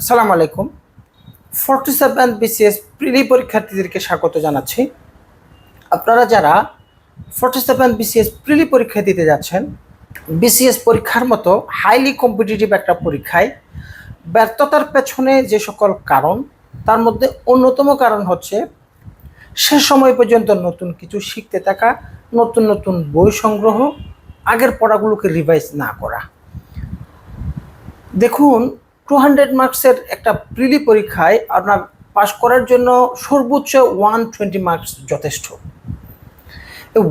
আসসালামু আলাইকুম। Forty seven BCS প্রিলি পরীক্ষার্থীদেরকে স্বাগত জানাচ্ছি। আপনারা যারা ফর্টি সেভেন বিসিএস প্রিলি পরীক্ষা দিতে যাচ্ছেন, বিসিএস পরীক্ষার মতো হাইলি কম্পিটিটিভ একটা পরীক্ষায় ব্যর্থতার পেছনে যে সকল কারণ, তার মধ্যে অন্যতম কারণ হচ্ছে সে সময় পর্যন্ত নতুন কিছু শিখতে থাকা, নতুন নতুন বই সংগ্রহ, আগের পড়াগুলোকে রিভাইজ না করা। দেখুন টু হান্ড্রেড মার্কসের একটা প্রিলি পরীক্ষায় আপনার পাশ করার জন্য সর্বোচ্চ ওয়ান টোয়েন্টি মার্কস যথেষ্ট।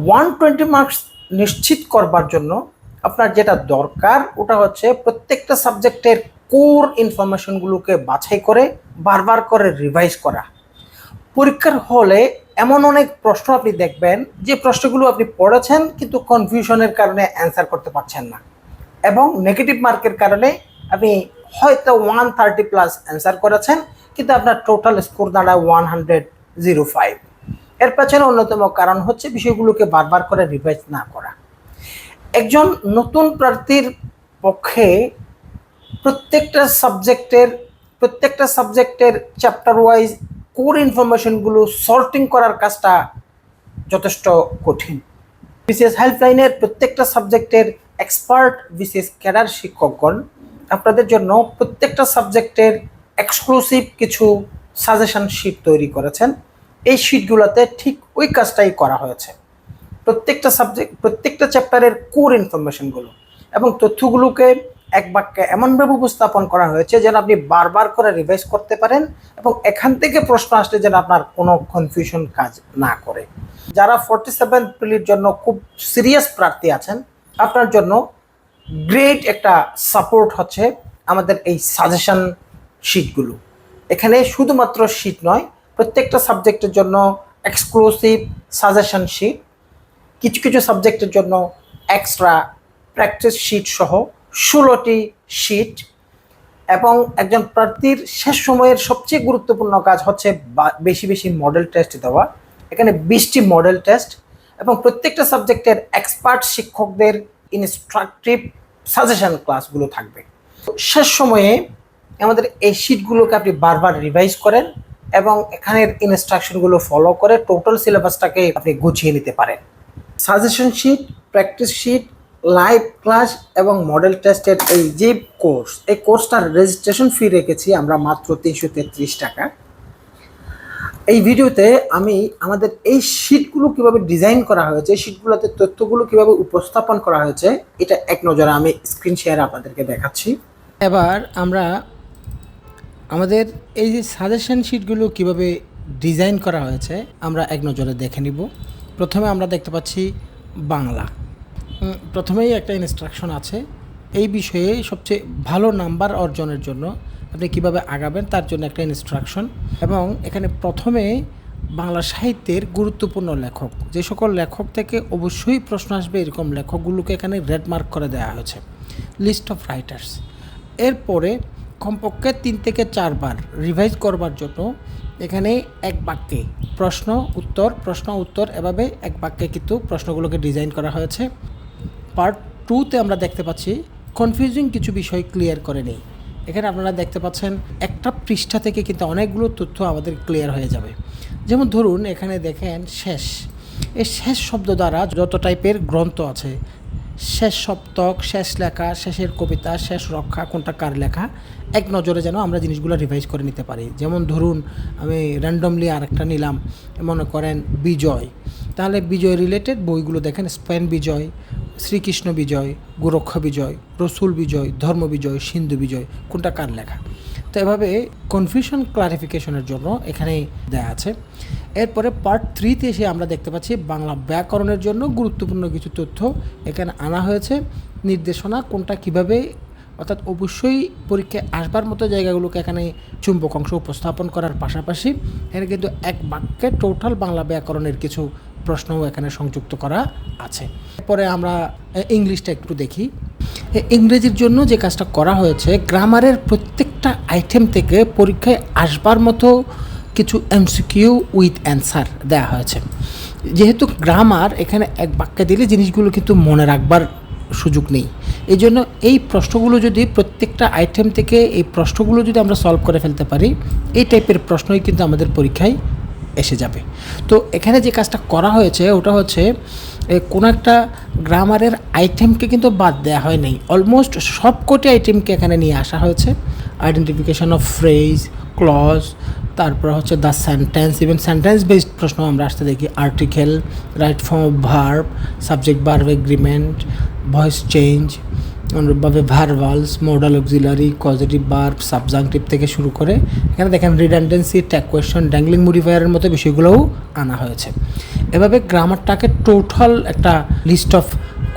ওয়ান টোয়েন্টি মার্কস নিশ্চিত করবার জন্য আপনার যেটা দরকার ওটা হচ্ছে প্রত্যেকটা সাবজেক্টের কোর ইনফরমেশনগুলোকে বাছাই করে, বারবার করে রিভাইজ করা। পরীক্ষার হলে এমন অনেক প্রশ্ন আপনি দেখবেন, যে প্রশ্নগুলো আপনি পড়েছেন কিন্তু কনফিউশনের কারণে অ্যান্সার করতে পারছেন না। এবং নেগেটিভ মার্কের কারণে আপনি হয়তো ওয়ান থার্টি প্লাস অ্যান্সার করেছেন, কিন্তু আপনার টোটাল স্কোর দাঁড়ায় ওয়ান হান্ড্রেড জিরো ফাইভ এর পেছনে অন্যতম কারণ হচ্ছে বিষয়গুলোকে বারবার করে রিভাইজ না করা। একজন নতুন প্রার্থীর পক্ষে প্রত্যেকটা সাবজেক্টের প্রত্যেকটা সাবজেক্টের চ্যাপ্টার ওয়াইজ কোর ইনফরমেশনগুলো সর্টিং করার কাজটা যথেষ্ট কঠিন। বিসিএস হেল্পলাইনের প্রত্যেকটা সাবজেক্টের এক্সপার্ট বিসিএস ক্যাডার শিক্ষকগণ আপনাদের জন্য প্রত্যেকটা সাবজেক্টের এক্সক্লুসিভ কিছু সাজেশন শিট তৈরি করেছেন। এই শিটগুলোতে ঠিক ওই কাজটাই করা হয়েছে। প্রত্যেকটা সাবজেক্ট প্রত্যেকটা চ্যাপ্টারের কোর ইনফরমেশনগুলো এবং তথ্যগুলোকে এক বাক্যে এমনভাবে উপস্থাপন করা হয়েছে যেন আপনি বারবার করে রিভাইজ করতে পারেন এবং এখান থেকে প্রশ্ন আসলে যেন আপনার কোনো কনফিউশন কাজ না করে। যারা ফোর্টি সেভেন প্রিলির জন্য খুব সিরিয়াস প্রার্থী আছেন, আপনার জন্য গ্রেট একটা সাপোর্ট হচ্ছে আমাদের এই সাজেশন শিটগুলো এখানে শুধুমাত্র শিট নয়, প্রত্যেকটা সাবজেক্টের জন্য এক্সক্লুসিভ সাজেশন শিট কিছু কিছু সাবজেক্টের জন্য এক্সট্রা প্র্যাকটিস শিট সহ ষোলোটি শিট এবং একজন প্রার্থীর শেষ সময়ের সবচেয়ে গুরুত্বপূর্ণ কাজ হচ্ছে বেশি বেশি মডেল টেস্ট দেওয়া। এখানে বিশটি মডেল টেস্ট এবং প্রত্যেকটা সাবজেক্টের এক্সপার্ট শিক্ষকদের ইনস্ট্রাকটিভ সাজেশন ক্লাসগুলো থাকবে। শেষ সময়ে আমাদের এই শিটগুলোকে আপনি বারবার রিভাইজ করেন এবং এখানের ইনস্ট্রাকশনগুলো ফলো করে টোটাল সিলেবাসটাকে আপনি গুছিয়ে নিতে পারেন। Suggestion sheet practice sheet live class এবং মডেল টেস্টের এই যে কোর্স এই কোর্সটার রেজিস্ট্রেশন ফি রেখেছি আমরা মাত্র তিনশো তেত্রিশ টাকা। এই ভিডিওতে আমি আমাদের এই শিটগুলো কীভাবে ডিজাইন করা হয়েছে শিটগুলোতে তথ্যগুলো কীভাবে উপস্থাপন করা হয়েছে, এটা এক নজরে আমি স্ক্রিন শেয়ার আপনাদেরকে দেখাচ্ছি। এবার আমরা আমাদের এই যে সাজেশন শিটগুলো কীভাবে ডিজাইন করা হয়েছে, আমরা এক নজরে দেখে নিব। প্রথমে আমরা দেখতে পাচ্ছি বাংলা। প্রথমেই একটা ইনস্ট্রাকশন আছে। এই বিষয়ে সবচেয়ে ভালো নাম্বার অর্জনের জন্য আপনি কীভাবে আগাবেন তার জন্য একটা ইনস্ট্রাকশন এবং এখানে প্রথমে বাংলা সাহিত্যের গুরুত্বপূর্ণ লেখক, যে সকল লেখক থেকে অবশ্যই প্রশ্ন আসবে এরকম লেখকগুলোকে এখানে রেড মার্ক করে দেওয়া হয়েছে। লিস্ট অফ রাইটার্স এরপরে কমপক্ষে তিন থেকে চারবার রিভাইজ করবার জন্য এখানে এক বাক্যে প্রশ্ন, উত্তর প্রশ্ন, উত্তর এভাবে এক বাক্যে কিন্তু প্রশ্নগুলোকে ডিজাইন করা হয়েছে। পার্ট টুতে আমরা দেখতে পাচ্ছি কনফিউজিং কিছু বিষয় ক্লিয়ার করে নেই। এখানে আপনারা দেখতে পাচ্ছেন একটা পৃষ্ঠা থেকে কিন্তু অনেকগুলো তথ্য আমাদের ক্লিয়ার হয়ে যাবে। যেমন ধরুন, এখানে দেখেন শেষ। এই শেষ শব্দ দ্বারা যত টাইপের গ্রন্থ আছে, শেষ সপ্তক, শেষ লেখা, শেষের কবিতা, শেষ রক্ষা, কোনটা কার লেখা, এক নজরে যেন আমরা জিনিসগুলো রিভাইজ করে নিতে পারি। যেমন ধরুন, আমি র্যান্ডমলি আরেকটা নিলাম, মনে করেন বিজয়। তাহলে বিজয় রিলেটেড বইগুলো দেখেন স্পেন বিজয় শ্রীকৃষ্ণ বিজয়, গোরক্ষা বিজয়, রসুল বিজয়, ধর্ম বিজয়, সিন্ধু বিজয়, কোনটা কার লেখা? তো এভাবে কনফিউশন ক্লারিফিকেশনের জন্য এখানে দেয়া আছে। এরপরে পার্ট থ্রিতে এসে আমরা দেখতে পাচ্ছি বাংলা ব্যাকরণের জন্য গুরুত্বপূর্ণ কিছু তথ্য এখানে আনা হয়েছে। নির্দেশনা কোনটা কীভাবে, অর্থাৎ অবশ্যই পরীক্ষায় আসবার মতো জায়গাগুলোকে এখানে চুম্বক অংশ উপস্থাপন করার পাশাপাশি এখানে কিন্তু এক বাক্যে টোটাল বাংলা ব্যাকরণের কিছু প্রশ্নও এখানে সংযুক্ত করা আছে। পরে আমরা ইংলিশটা একটু দেখি। ইংরেজির জন্য যে কাজটা করা হয়েছে, গ্রামারের প্রত্যেকটা আইটেম থেকে পরীক্ষায় আসবার মতো কিছু এমসিকিউ উইথ অ্যান্সার দেওয়া হয়েছে। যেহেতু গ্রামার এখানে এক বাক্যে দিলে জিনিসগুলো কিন্তু মনে রাখবার সুযোগ নেই। এই জন্য এই প্রশ্নগুলো যদি প্রত্যেকটা আইটেম থেকে এই প্রশ্নগুলো যদি আমরা সলভ করে ফেলতে পারি, এই টাইপের প্রশ্নই কিন্তু আমাদের পরীক্ষায় এসে যাবে। তো এখানে যে কাজটা করা হয়েছে, ওটা হচ্ছে কোনো একটা গ্রামারের আইটেমকে কিন্তু বাদ দেওয়া হয় নাই। অলমোস্ট সব সবকটি আইটেমকে এখানে নিয়ে আসা হয়েছে। আইডেন্টিফিকেশন অফ ফ্রেজ ক্লজ তারপর হচ্ছে the sentence even sentence based প্রশ্ন আমরা আসতে দেখি। Article right form of verb subject verb agreement voice change অনুরূপভাবে verbals modal auxiliary positive verb subjunctive থেকে শুরু করে, এখানে দেখেন রিডান্ডেন্সি ট্যাগ কোয়েশন ড্যাংলিং মডিফায়ারের মতো বিষয়গুলোও আনা হয়েছে। এভাবে গ্রামারটাকে টোটাল একটা লিস্ট অফ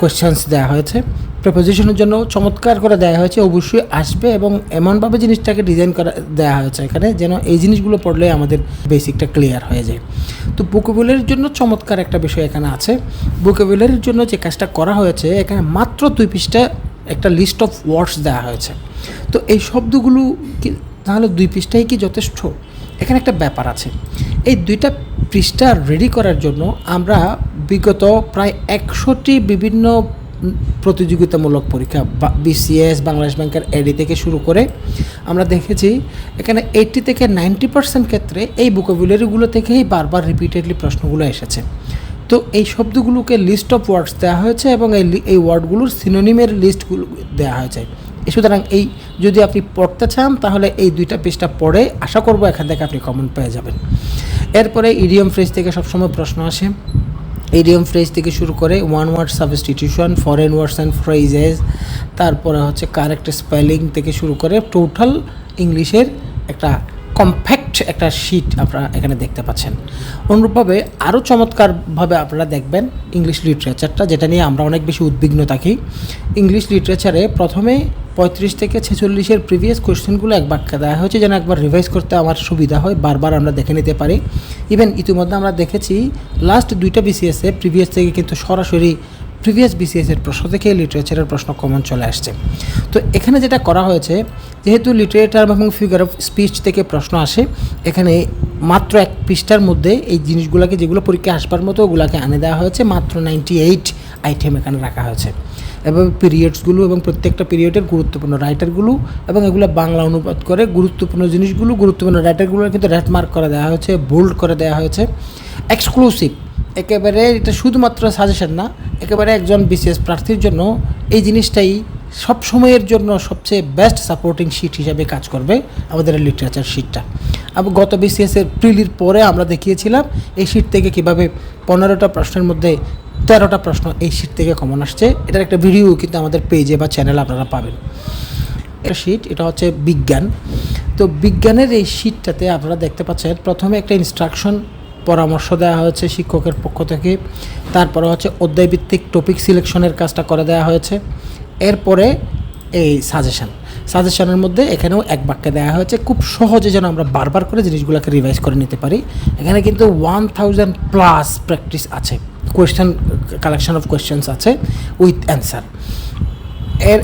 কোয়েশ্চেন্স দেওয়া হয়েছে। প্রেপোজিশনের জন্য চমৎকার করে দেওয়া হয়েছে, অবশ্যই আসবে এবং এমনভাবে জিনিসটাকে ডিজাইন করা দেওয়া হয়েছে এখানে, যেন এই জিনিসগুলো পড়লে আমাদের বেসিকটা ক্লিয়ার হয়ে যায়। তো বুকেবুলারির জন্য চমৎকার একটা বিষয় এখানে আছে। বুকেবুলারির জন্য যে কাজটা করা হয়েছে, এখানে মাত্র দুই পৃষ্ঠা একটা লিস্ট অফ ওয়ার্ডস দেওয়া হয়েছে। তো এই শব্দগুলো কি, তাহলে দুই পৃষ্ঠাই কি যথেষ্ট? এখানে একটা ব্যাপার আছে। এই দুইটা পৃষ্ঠা রেডি করার জন্য আমরা বিগত প্রায় একশোটি বিভিন্ন প্রতিযোগিতামূলক পরীক্ষা, বা বিসিএস বাংলাদেশ ব্যাংকের এডি থেকে শুরু করে আমরা দেখেছি, এখানে এইটটি থেকে নাইনটি পার্সেন্ট ক্ষেত্রে এই বুকাবুলারিগুলো থেকেই বারবার রিপিটেডলি প্রশ্নগুলো এসেছে। তো এই শব্দগুলোকে লিস্ট অফ ওয়ার্ডস দেওয়া হয়েছে এবং এই এই ওয়ার্ডগুলোর সিনোনিমের লিস্টগুলো দেওয়া হয়েছে। সুতরাং এই যদি আপনি পড়তে চান, তাহলে এই দুইটা পৃষ্ঠা পড়ে আশা করব এখান থেকে আপনি কমন পেয়ে যাবেন। এরপরে ইডিয়ম ফ্রেজ থেকে সবসময় প্রশ্ন আসে। ইডিয়ম ফ্রেজ থেকে শুরু করে one word substitution foreign words and phrases তারপরে হচ্ছে কারেক্ট স্পেলিং থেকে শুরু করে টোটাল ইংলিশের একটা কমপ্যাক্ট একটা শিট আপনারা এখানে দেখতে পাচ্ছেন। অনুরূপভাবে আরও চমৎকারভাবে আপনারা দেখবেন ইংলিশ লিটারেচারটা যেটা নিয়ে আমরা অনেক বেশি উদ্বিগ্ন থাকি। ইংলিশ লিটারেচারে প্রথমে পঁয়ত্রিশ থেকে ছেচল্লিশের প্রিভিয়াস কোয়েশ্চেনগুলো এক বাক্যে দেওয়া হয়েছে, যেন একবার রিভাইজ করতে আমার সুবিধা হয়, বারবার আমরা দেখে নিতে পারি। ইভেন ইতিমধ্যে আমরা দেখেছি লাস্ট দুইটা বিসিএসে প্রিভিয়াস থেকে কিন্তু সরাসরি প্রিভিয়াস বিসিএসের প্রশ্ন থেকে লিটারেচারের প্রশ্ন কমন চলে আসছে। তো এখানে যেটা করা হয়েছে, যেহেতু লিটারেচার এবং ফিগার অফ স্পিচ থেকে প্রশ্ন আসে, এখানে মাত্র এক পৃষ্ঠার মধ্যে এই জিনিসগুলোকে যেগুলো পরীক্ষা আসবার মতো ওগুলোকে আনে দেওয়া হয়েছে, মাত্র নাইনটি এইট আইটেম এখানে রাখা হয়েছে। এবং পিরিয়ডসগুলো এবং প্রত্যেকটা পিরিয়ডের গুরুত্বপূর্ণ রাইটারগুলো এবং এগুলো বাংলা অনুবাদ করে গুরুত্বপূর্ণ জিনিসগুলো, গুরুত্বপূর্ণ রাইটারগুলো কিন্তু মার্ক করে দেওয়া হয়েছে বোল্ড করে দেওয়া হয়েছে। এক্সক্লুসিভ একেবারে এটা শুধুমাত্র সাজেশন না, একেবারে একজন বিশেষ প্রার্থীর জন্য এই জিনিসটাই সব সময়ের জন্য সবচেয়ে বেস্ট সাপোর্টিং শিট হিসাবে কাজ করবে আমাদের লিটারেচার শিটটা আবার গত বিসিএসের প্রিলির পরে আমরা দেখিয়েছিলাম এই শিট থেকে কীভাবে পনেরোটা প্রশ্নের মধ্যে তেরোটা প্রশ্ন এই শিট থেকে কমন আসছে। এটার একটা ভিডিও কিন্তু আমাদের পেজে বা চ্যানেলে আপনারা পাবেন। একটা শিট এটা হচ্ছে বিজ্ঞান। তো বিজ্ঞানের এই শিটটাতে আপনারা দেখতে পাচ্ছেন, প্রথমে একটা ইনস্ট্রাকশন পরামর্শ দেওয়া হয়েছে শিক্ষকের পক্ষ থেকে। তারপরে হচ্ছে অধ্যায়ভিত্তিক টপিক সিলেকশনের কাজটা করে দেওয়া হয়েছে। এরপরে এই সাজেশন সাজেশনের মধ্যে এখানেও এক বাক্যে দেওয়া হয়েছে, খুব সহজে যেন আমরা বারবার করে জিনিসগুলোকে রিভাইজ করে নিতে পারি। এখানে কিন্তু ওয়ান থাউজেন্ড প্লাস প্র্যাকটিস আছে কোয়েশ্চেন কালেকশন অফ কোয়েশ্চেন্স আছে উইথ অ্যান্সার এর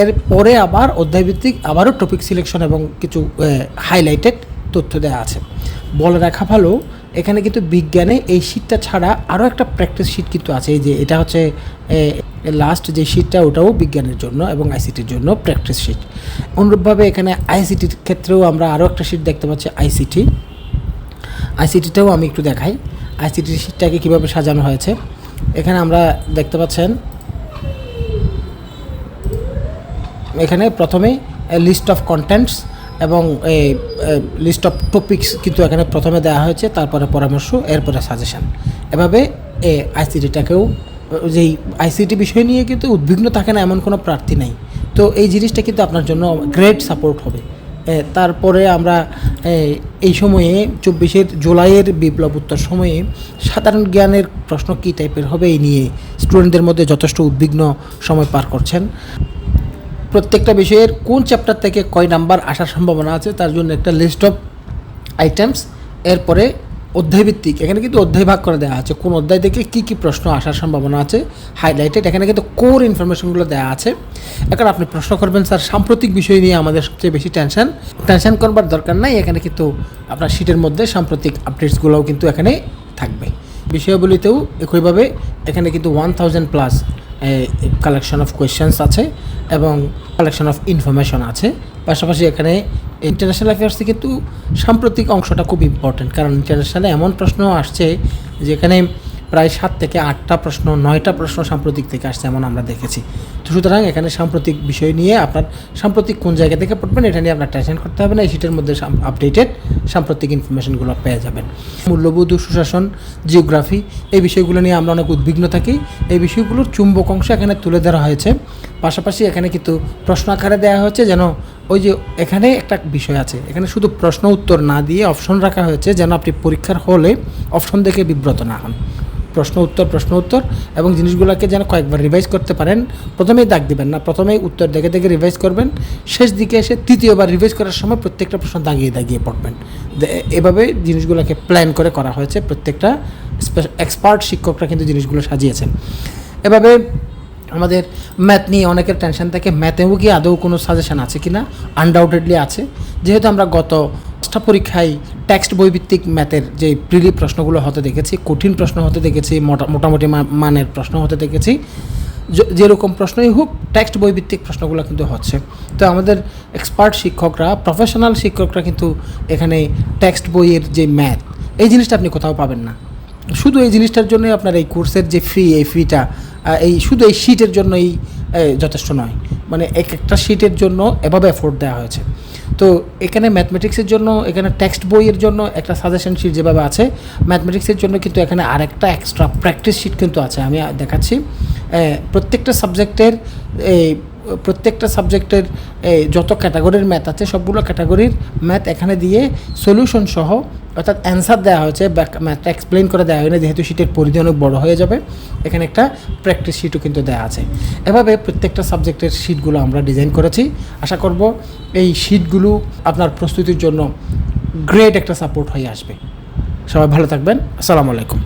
এর পরে আবার অধ্যায়ভিত্তিক আবারও টপিক সিলেকশন এবং কিছু হাইলাইটেড তথ্য দেওয়া আছে। বলে রাখা ভালো এখানে কিন্তু বিজ্ঞানে এই শীটটা ছাড়া আরও একটা প্র্যাকটিস শিট কিন্তু আছে। এই যে এটা হচ্ছে লাস্ট যে শিটটা ওটাও বিজ্ঞানের জন্য এবং আইসিটির জন্য প্র্যাকটিস শিট অনুরূপভাবে এখানে আইসিটির ক্ষেত্রেও আমরা আরও একটা শিট দেখতে পাচ্ছি আইসিটি আইসিটিটাও আমি একটু দেখাই। আইসিটির শিটটাকে কীভাবে সাজানো হয়েছে? এখানে আমরা দেখতে পাচ্ছেন, এখানে প্রথমেই লিস্ট অফ কন্টেন্টস এবং এই লিস্ট অফ টপিক্স কিন্তু এখানে প্রথমে দেওয়া হয়েছে, তারপরে পরামর্শ, এরপরে সাজেশান এভাবে এ আইসিটিটাকেও যেই আইসিটি বিষয় নিয়ে কিন্তু উদ্বিগ্ন থাকে না এমন কোনো প্রার্থী নাই। তো এই জিনিসটা কিন্তু আপনার জন্য গ্রেট সাপোর্ট হবে। তারপরে আমরা এই সময়ে, চব্বিশের জুলাইয়ের বিপ্লব উত্তর সময়ে, সাধারণ জ্ঞানের প্রশ্ন কী টাইপের হবে এই নিয়ে স্টুডেন্টদের মধ্যে যথেষ্ট উদ্বিগ্ন সময় পার করছেন। প্রত্যেকটা বিষয়ের কোন চ্যাপ্টার থেকে কয় নাম্বার আসার সম্ভাবনা আছে, তার জন্য একটা লিস্ট অফ আইটেমস এরপরে অধ্যায়ভিত্তিক, এখানে কিন্তু অধ্যায় ভাগ করে দেওয়া আছে, কোন অধ্যায় থেকে কী কী প্রশ্ন আসার সম্ভাবনা আছে হাইলাইটেড এখানে কিন্তু কোর ইনফরমেশনগুলো দেওয়া আছে। এখন আপনি প্রশ্ন করবেন, স্যার, সাম্প্রতিক বিষয় নিয়ে আমাদের সবচেয়ে বেশি টেনশন টেনশন করবার দরকার নাই, এখানে কিন্তু আপনার শিটের মধ্যে সাম্প্রতিক আপডেটসগুলোও কিন্তু এখানে থাকবে। বিষয়গুলিতেও একইভাবে এখানে কিন্তু one thousand plus collection of questions আছে। এবং কালেকশন অফ ইনফরমেশন আছে। পাশাপাশি এখানে ইন্টারন্যাশনাল অ্যাফেয়ার্স থেকে কিন্তু সাম্প্রতিক অংশটা খুব ইম্পর্টেন্ট কারণ ইন্টারন্যাশনালে এমন প্রশ্ন আসছে যেখানে প্রায় সাত থেকে আটটা প্রশ্ন, নয়টা প্রশ্ন সাম্প্রতিক থেকে আসছে এমন আমরা দেখেছি। তো সুতরাং এখানে সাম্প্রতিক বিষয় নিয়ে আপনার সাম্প্রতিক কোন জায়গা থেকে পড়বেন এটা নিয়ে আপনার টেনশন করতে হবে না, এই সিটের মধ্যে আপডেটেড সাম্প্রতিক ইনফরমেশনগুলো পেয়ে যাবেন। মূল্যবোধ সুশাসন জিওগ্রাফি এই বিষয়গুলো নিয়ে আমরা অনেক উদ্বিগ্ন থাকি। এই বিষয়গুলোর চুম্বক অংশ এখানে তুলে ধরা হয়েছে। পাশাপাশি এখানে কিন্তু প্রশ্ন আকারে দেওয়া হয়েছে যেন ওই যে এখানে একটা বিষয় আছে, এখানে শুধু প্রশ্ন উত্তর না দিয়ে অপশন রাখা হয়েছে যেন আপনি পরীক্ষার হলে অপশন দেখে বিব্রত না হন। প্রশ্ন উত্তর প্রশ্ন উত্তর এবং জিনিসগুলোকে যেন কয়েকবার রিভাইজ করতে পারেন। প্রথমেই দাগ দিবেন না, প্রথমেই উত্তর দেখে দেখে রিভাইজ করবেন। শেষ দিকে এসে তৃতীয়বার রিভাইজ করার সময় প্রত্যেকটা প্রশ্ন দাগিয়ে দাগিয়ে পড়বেন। এভাবে জিনিসগুলোকে প্ল্যান করে করা হয়েছে। প্রত্যেকটা এক্সপার্ট শিক্ষকরা কিন্তু জিনিসগুলো সাজিয়েছেন। এভাবে আমাদের ম্যাথ নিয়ে অনেকের টেনশন থাকে। ম্যাথেও কি আদৌ কোনো সাজেশন আছে কি না আনডাউটেডলি আছে। যেহেতু আমরা গত পাঁচটা পরীক্ষায় টেক্সট বইভিত্তিক ম্যাথের যে প্রিলি প্রশ্নগুলো হতে দেখেছি, কঠিন প্রশ্ন হতে দেখেছি, মোটা- মোটামুটি মানের প্রশ্ন হতে দেখেছি যেরকম প্রশ্নই হোক টেক্সট বইভিত্তিক প্রশ্নগুলো কিন্তু হচ্ছে। তো আমাদের এক্সপার্ট শিক্ষকরা প্রফেশনাল শিক্ষকরা কিন্তু এখানে টেক্সট বইয়ের যে ম্যাথ এই জিনিসটা আপনি কোথাও পাবেন না। শুধু এই জিনিসটার জন্যই আপনার এই কোর্সের যে ফি এই ফিটা এই, শুধু এই শিটের জন্যই যথেষ্ট নয়। মানে এক একটা শিটের জন্য এভাবে এফোর্ট দেওয়া হয়েছে। তো এখানে ম্যাথমেটিক্সের জন্য, এখানে টেক্সট বইয়ের জন্য একটা সাজেশন শিট যেভাবে আছে ম্যাথমেটিক্সের জন্য কিন্তু এখানে আরেকটা এক্সট্রা প্র্যাকটিস শিট কিন্তু আছে, আমি দেখাচ্ছি। প্রত্যেকটা সাবজেক্টের এই প্রত্যেকটা সাবজেক্টের যত ক্যাটাগরির ম্যাথ আছে, সবগুলো ক্যাটাগরির ম্যাথ এখানে দিয়ে সলিউশন সহ অর্থাৎ অ্যান্সার দেওয়া হয়েছে ম্যাথটা এক্সপ্লেন করে দেওয়া হয়নি, যেহেতু শীটের পরিধি অনেক বড়ো হয়ে যাবে। এখানে একটা প্র্যাকটিস শিটও কিন্তু দেওয়া আছে। এভাবে প্রত্যেকটা সাবজেক্টের শিটগুলো আমরা ডিজাইন করেছি। আশা করব এই শিটগুলো আপনার প্রস্তুতির জন্য গ্রেট একটা সাপোর্ট হয়ে আসবে। সবাই ভালো থাকবেন। আসসালামু আলাইকুম।